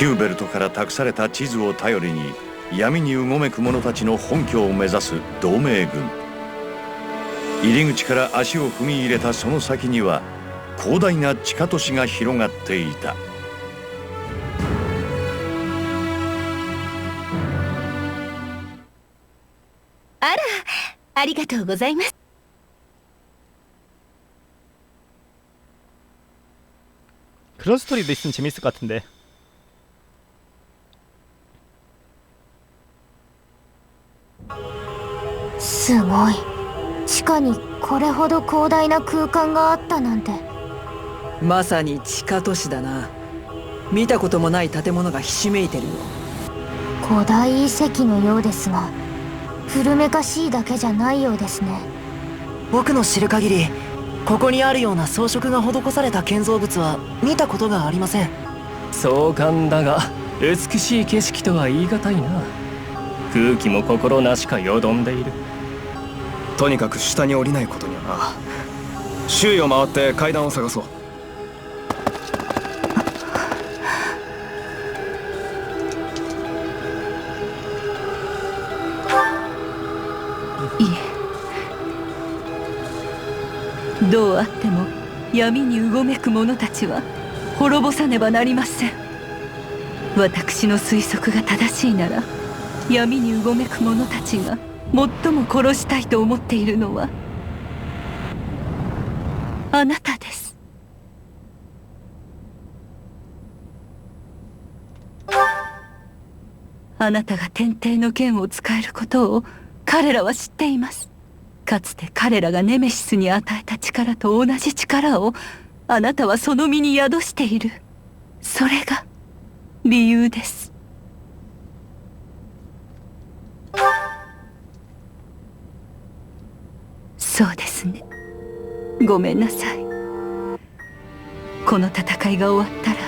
ヒューベルトから託された地図を頼りに闇にうごめく者たちの本拠を目指す同盟軍入り口から足を踏み入れたその先には広大な地下都市が広がっていたあらありがとうございます 그런 스토리도 있으면 재밌을 것 같은데 すごい。地下にこれほど広大な空間があったなんて。まさに地下都市だな。見たこともない建物がひしめいてるよ。古代遺跡のようですが古めかしいだけじゃないようですね。僕の知る限りここにあるような装飾が施された建造物は見たことがありません。壮観だが美しい景色とは言い難いな空気も心なしかよどんでいる。とにかく下に降りないことにはな。周囲を回って階段を探そう。いえ。どうあっても闇にうごめく者たちは滅ぼさねばなりません。私の推測が正しいなら闇にうごめく者たちが最も殺したいと思っているのはあなたです。あなたが天帝の剣を使えることを彼らは知っています。かつて彼らがネメシスに与えた力と同じ力をあなたはその身に宿している。それが理由です。そうですねごめんなさいこの戦いが終わったら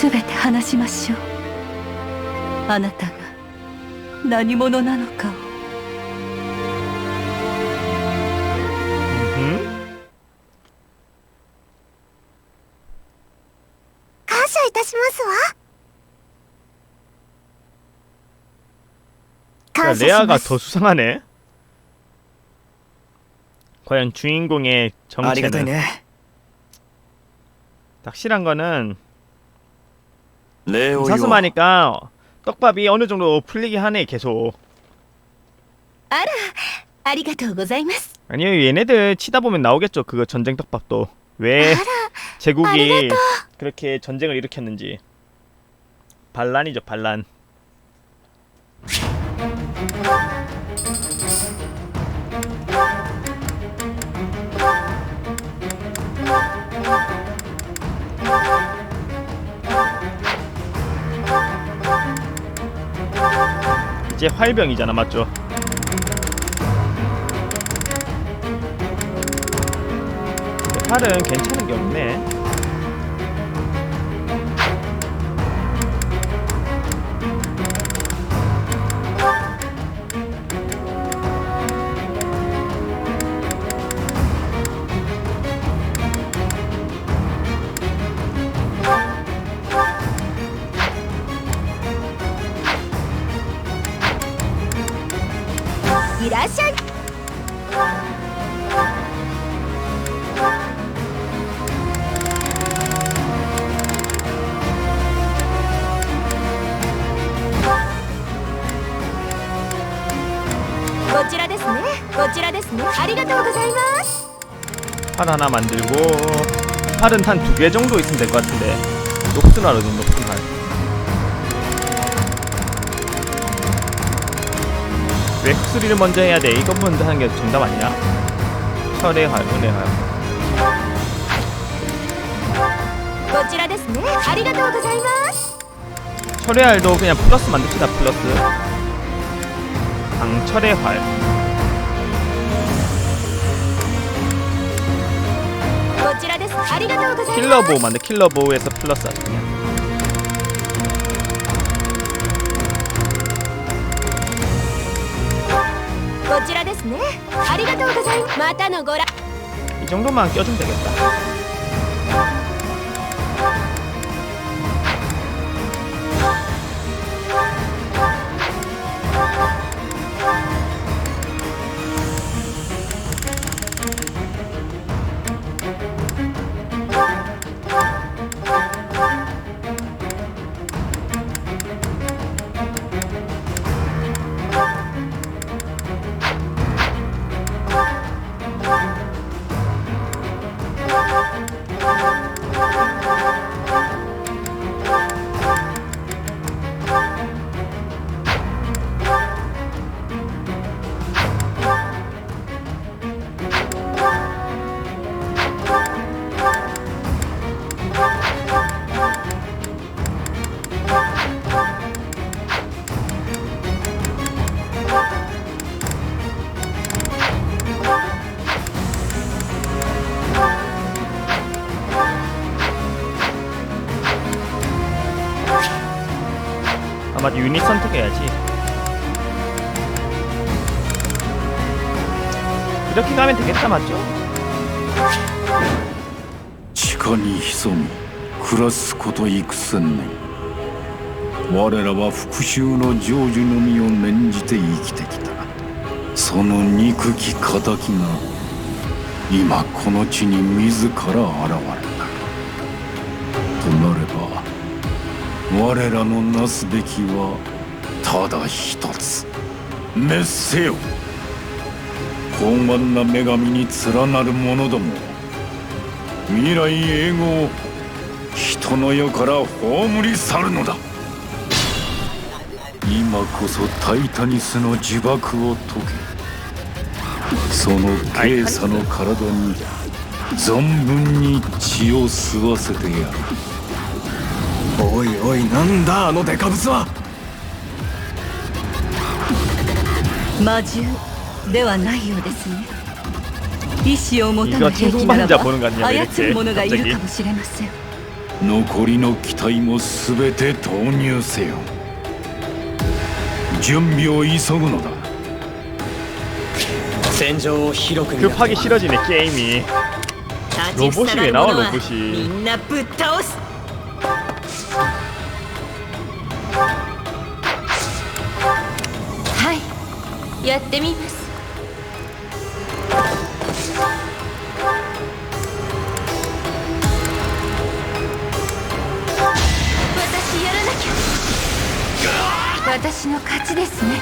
全て話しましょうあなたが何者なのかを 음? 感謝いたしますわ 야, 感謝し 레아가 ます 더 수상하네 과연 주인공의 ありがたい 정체는 ね 확실한 거는 礼を言おう 사슴하니까 떡밥이 어느 정도 풀리게 하네 계속 あらありがとうございます 아니요 얘네들 치다 보면 나오겠죠 그거 전쟁 떡밥도 왜 제국이 그렇게 전쟁을 일으켰는지 반란이죠 반란 이제 활병이잖아 맞죠? 활은 괜찮은 게 없네. こちらですねこちらですねありがとうございます 활 하나 만들고 활은 한 두 개 정도 있으면 될 것 같은데 높은 활 어디 높은 활 왜 흑수리를 먼저 해야 돼? 이거 먼저 하는 게 정답 아니야? 철의 활, 은의 활 こちらですねありがとうございます 철의 활도 그냥 플러스 만듭시다 플러스 강철의 활. 킬러보 만데 킬러보에서 플러스 아니냐 이 정도만 껴주면 되겠다. 유닛 선택해야지. 이렇게 가면 되겠다 맞죠? 地下に潜み暮らすこと幾千年我らは復讐の成就のみを念じて生きてきたその憎き仇が今この地に自ら現れた 我らのなすべきはただ一つ。滅せよ。高慢な女神に連なる者ども。未来永劫人の世から葬り去るのだ。今こそタイタニスの呪縛を解け。その軽査の体に存分に血を吸わせてやる。おいおいなんだあのデカブツは魔獣ではないようですね意志を持たぬ 이거 兵器なら 칭송받는 자 ば 보는 거 아니야, 왜 操る 이렇게 者がいる 갑자기? かもしれません残りの機体も全て投入せよ準備を急ぐのだ戦場を広く 급하게 싫어지네 게임이 立ちふ 로봇이 さが 왜 る 나와 者は 로봇이 みんなぶっ倒す やってみます私やらなきゃ私の勝ちですね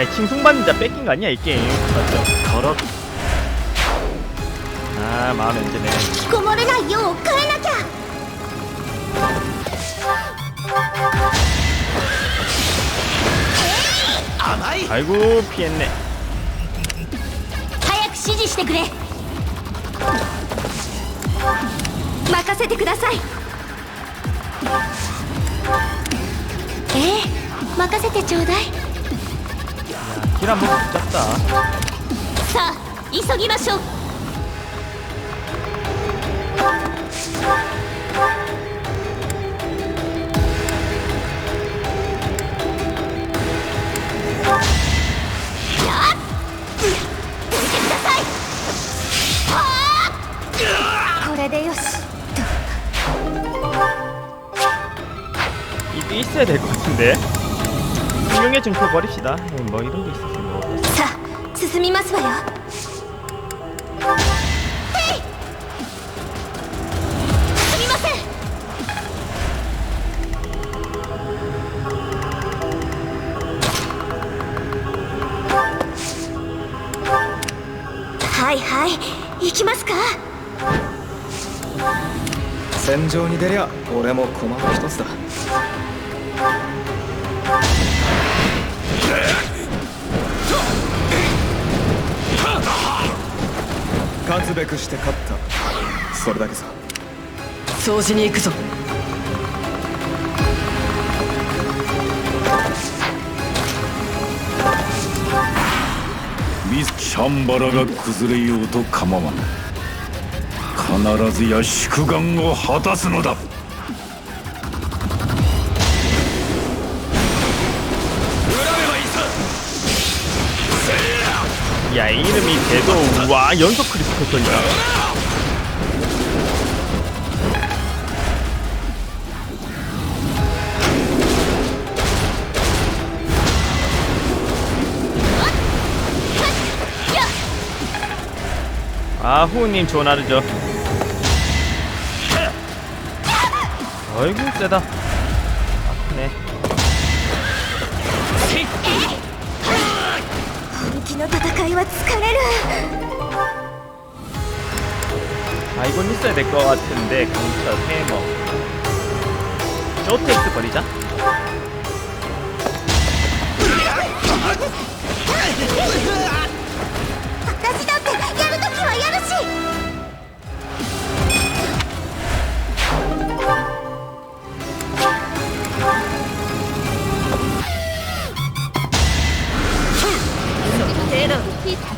야 칭송받는 자 뺏긴 거 아니야 이 게임 맞죠? 걸어 아 마음에 안 드네 引きこもれないよう変えなきゃ 아이고 피했네 早く指示してくれ任せてくださいええ任せてちょうだい 길 한번 붙잡다 さあ急ぎましょう 훌륭의 증표 버립시다 뭐 이런 게 있었으면 뭐 어땠어 さあ進みますわよへいすみませんはいはい行きますか戦場に出りゃ俺も駒の一つだ 勝つべくして勝った。それだけさ。掃除に行くぞ。ミス・シャンバラが崩れようと構わぬ必ずや祝願を果たすのだ 이름이 대도 와 연속 크리스토퍼니까 아 후우님 좋은 하루죠. 어이구 세다 の戦いは疲れる 아 이건 있어야 될 것 같은데 강철 해머 쇼테이크 버리자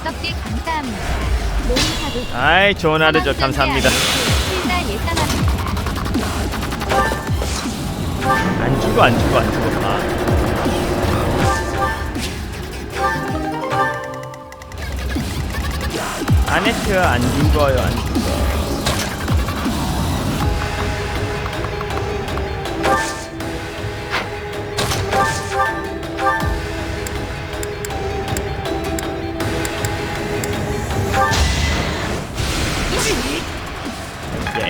썩게 감사합니다. 모니터도 아이 좋은 하루죠 감사합니다. 안 죽어 안 죽어 안 죽어 아, 아네트 안 죽어요 안 죽어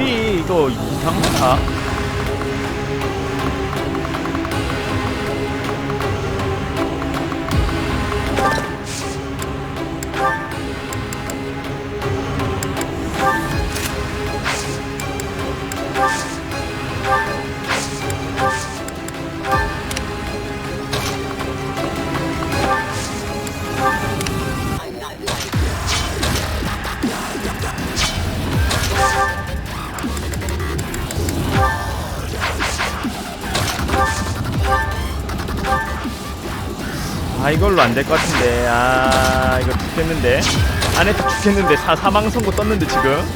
길이 이거 이상하다 아 이걸로 안 될 것 같은데. 아 이거 죽겠는데? 아네트 죽겠는데. 사, 사망 선고 떴는데 지금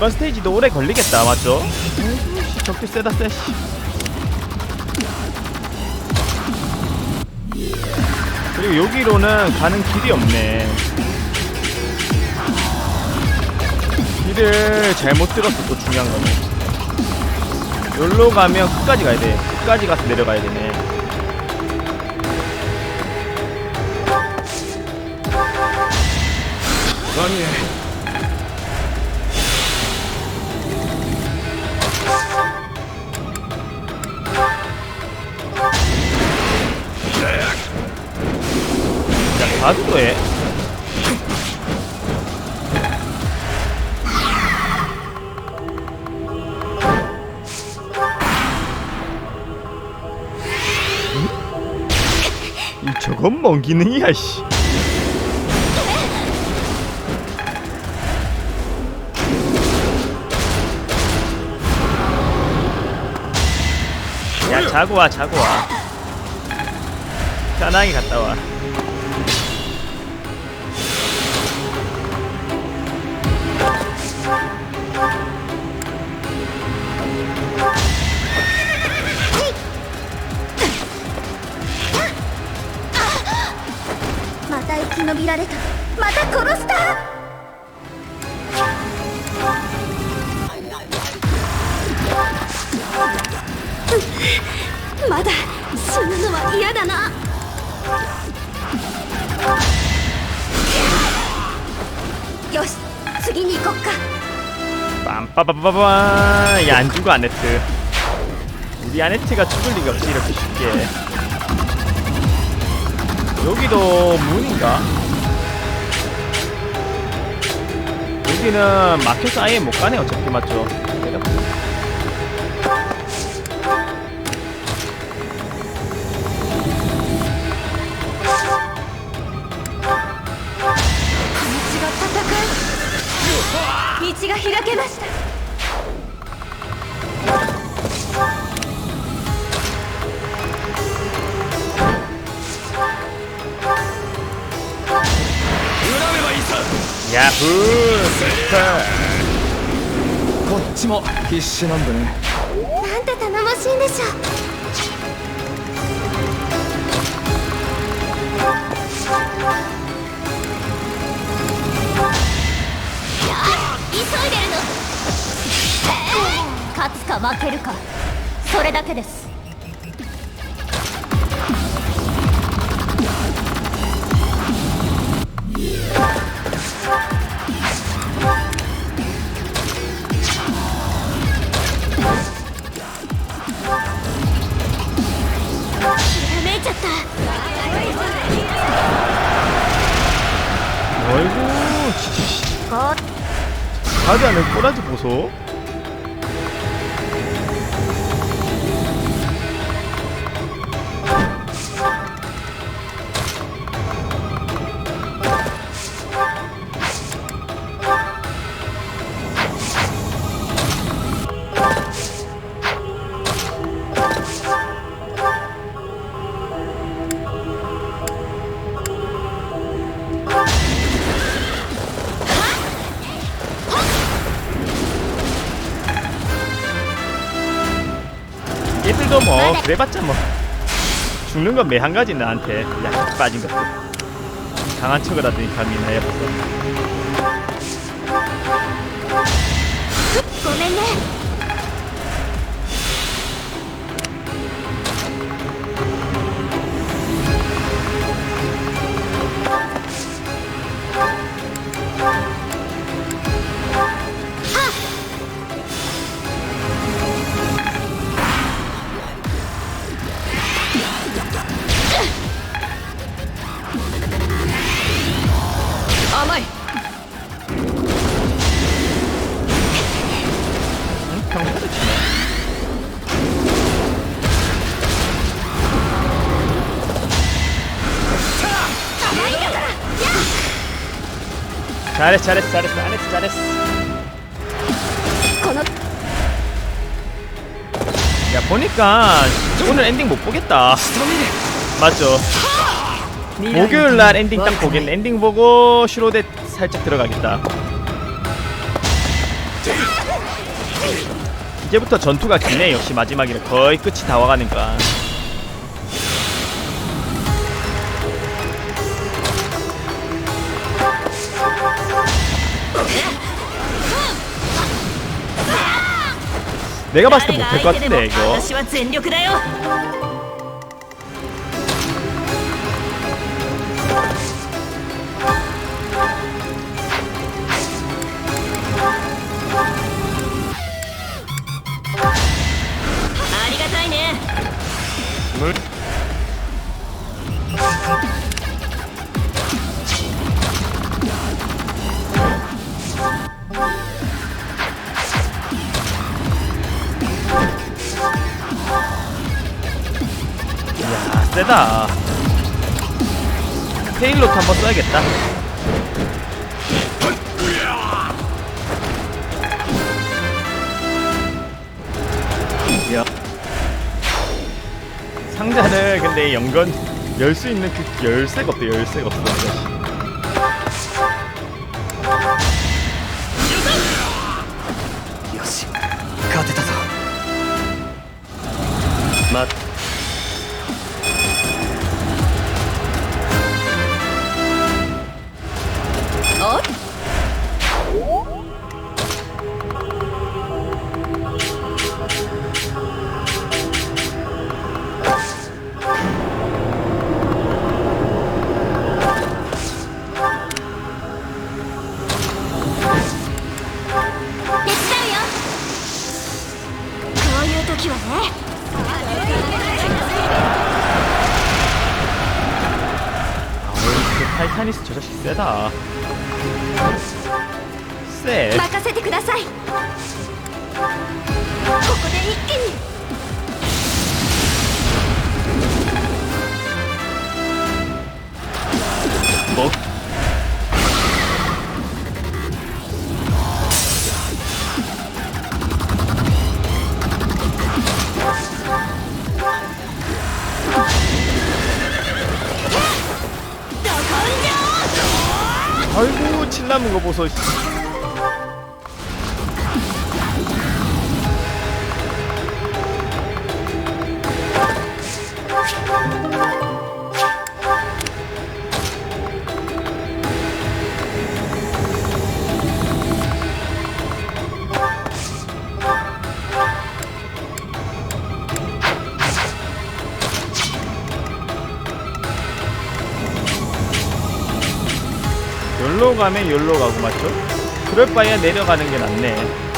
이번 스테이지도 오래 걸리겠다 맞죠? 적게 세다 세 씨. 그리고 여기로는 가는 길이 없네 길을 잘못 들었어 또 중요한 거는 여기로 가면 끝까지 가야 돼 끝까지 가서 내려가야 되네 아니 해이 저건 뭔 기능이야 씨. 야 자고 와 자고 와. 편하게 갔다 와 た生き延びられたまた殺したまだ死ぬのは嫌だなよし次に行こっか 빰빠바바바 야안 죽어 아네트 우리 아네트가 죽을 리가 없지 이렇게 쉽게 여기도 문인가? 여기는 막혀서 아예 못 가네 어차피 맞죠? 내가道が開けました 야こっちも必死なんでね。なんて頼もしいんでしょ。う急いでるの。勝つか負けるか。それだけです 가지 않은 꼬라지 보소 그래봤자 뭐 죽는 건 매 한 가지 나한테 약 빠진 것들 강한 척을 하더니 감히 나야 벌써 ごめんね 잘했어 잘했어 잘했어 잘했어 잘했어. 야 보니까 오늘 엔딩 못 보겠다. 맞죠? 목요일 날 엔딩 딱 보겠네 엔딩 보고 슈로데 살짝 들어가겠다. 이제부터 전투가 기네. 역시 마지막이라 거의 끝이 다 와가니까 내가 봤을 때 못할 것 같은데 이거 私 세다. 페일로트 한번 써야겠다. 야. 상자를 근데 연건 열 수 있는 그 열쇠가 없대 열쇠가 없어 лосось. 열로 가면 열로 가고 맞죠? 그럴 바에야 내려가는 게 낫네.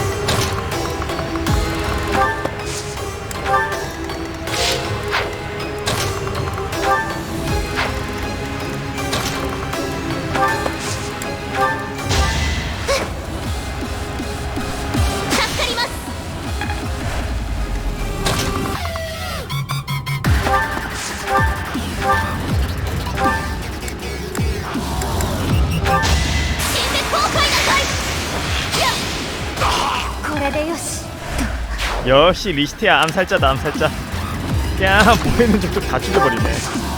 역시 리스트야 암살자다 암살자. 야 보이는 족족 다 죽여버리네.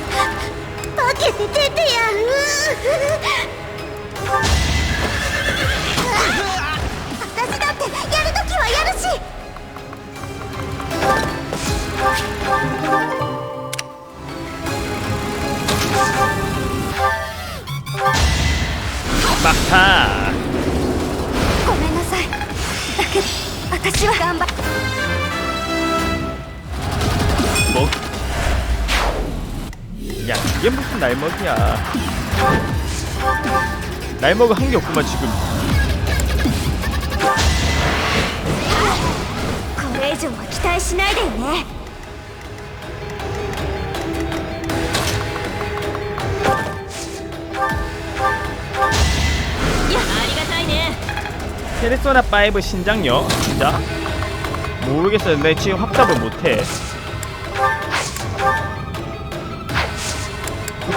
けて出てやる。私だってやるときはやるし。막 타. ごめんなさい。だけど私は頑張っ 이게 무슨 날먹이야 날먹은 한 게 없구만 지금 これ以上は期待しないでよねいやありがたいね 페르소나 5 신작요? 진짜? 모르겠어요 내 지금 확답을 못해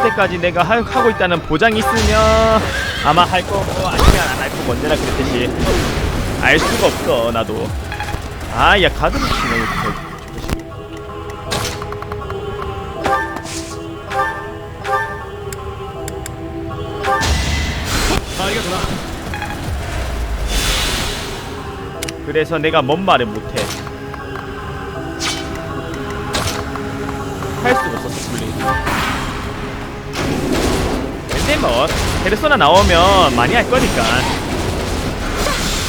때까지 내가 하, 하고 있다는 보장이 있으면 아마 할 거고 아니면 안 할 거고 언제나 그랬듯이 알 수가 없어 나도. 아야 가드를 치네 이거. 그래서 내가 뭔 말을 못해 근데 뭐 페르소나 나오면 많이 할 거니까.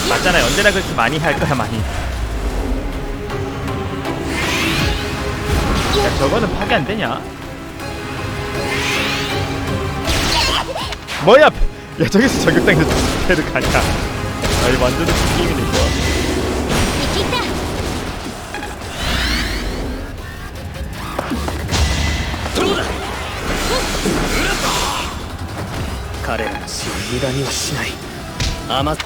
맞잖아요. 언제나 그렇게 많이 할 거야 많이. 야 저거는 파괴 안 되냐? 뭐야? 야 저기서 저격당해서 패를 가냐? 아 이거 완전 게임이네 이거 無駄にはしない。余っ